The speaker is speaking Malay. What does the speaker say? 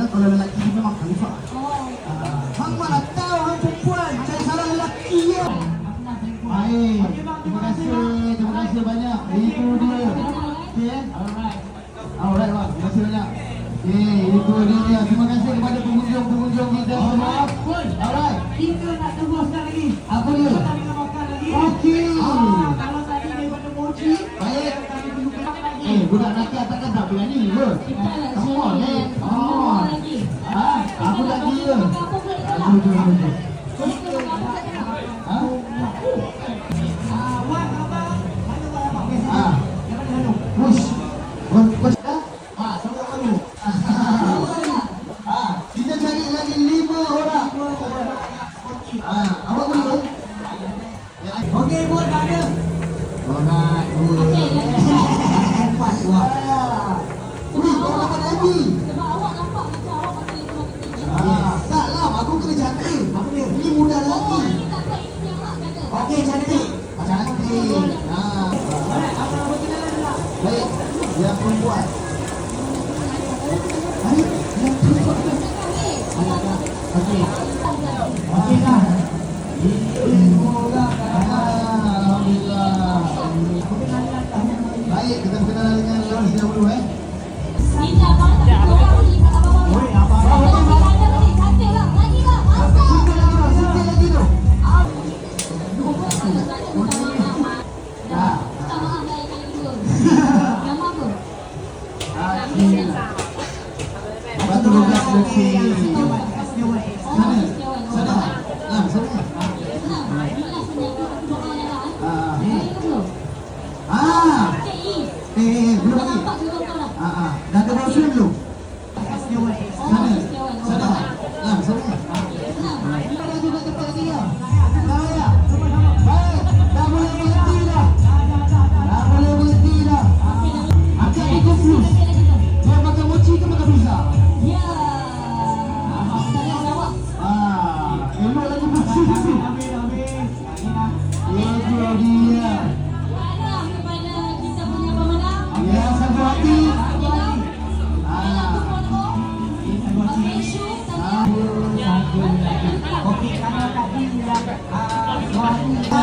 adalah kalau lelaki tu memang khalifah. Oh. Ah, hang mana tahu hang perempuan cari salah lelaki ya. Baik. Terima kasih. Terima kasih banyak. Itu dia. Okay, Alright. Eh? Alright, bang. Terima kasih banyak. Okey, itu dia. Terima kasih kepada pengunjung-pengunjung kita semua. Alright. Kita nak teruskan lagi. Apa dia? Eh, budak nak kata kan tak berani ke? Semua ni. Okey, buat tak ada. Orang, dua, Ah. Eh, Bye.